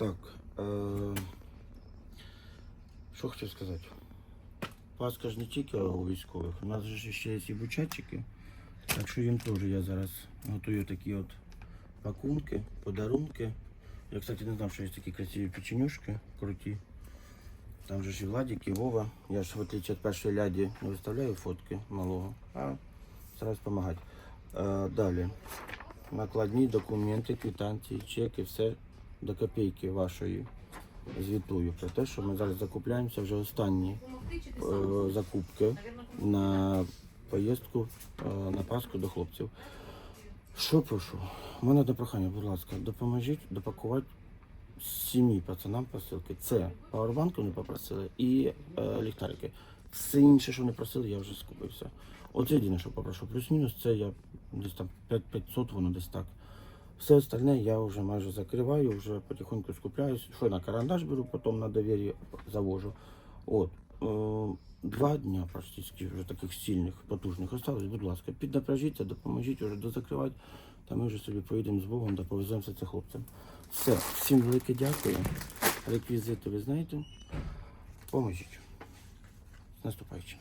Так. Е... Що хотів сказати? Паска ж не тільки у військових. У нас же ще є і бучатчики. Так що їм теж я зараз готую такі от пакунки, подарунки. Я, кстати, не знав, що є такі красиві печенюшки, круті. Там же ж і Владик, і Вова. Я ж в отличие від першої ляді не виставляю фотки малого, а стараюсь допомагати. Е, далі. Накладні документи, квитанції, чеки, все до копійки вашої звітую про те, що ми зараз закупляємося вже останні е, закупки на поїздку е, на Пасху до хлопців. Що прошу? У мене одне прохання, будь ласка, допоможіть допакувати сім'ї пацанам посилки. Це пауербанки вони попросили і е, ліхтарики. Все інше, що вони просили, я вже скупився. Оце єдине, що попрошу. Плюс-мінус це я десь там 5500, воно десь так. Все остальне я вже майже закриваю, вже потихоньку скупляюсь. Що на карандаш беру, потім на довір'я завожу. От. Е, два дня практично вже таких сильних, потужних осталось. Будь ласка, піднапряжіться, допоможіть вже дозакривати. Та ми вже собі поїдемо з Богом та повеземося це хлопцям. Все, всім велике дякую. Реквізити ви знаєте. Поможіть. З наступаючим.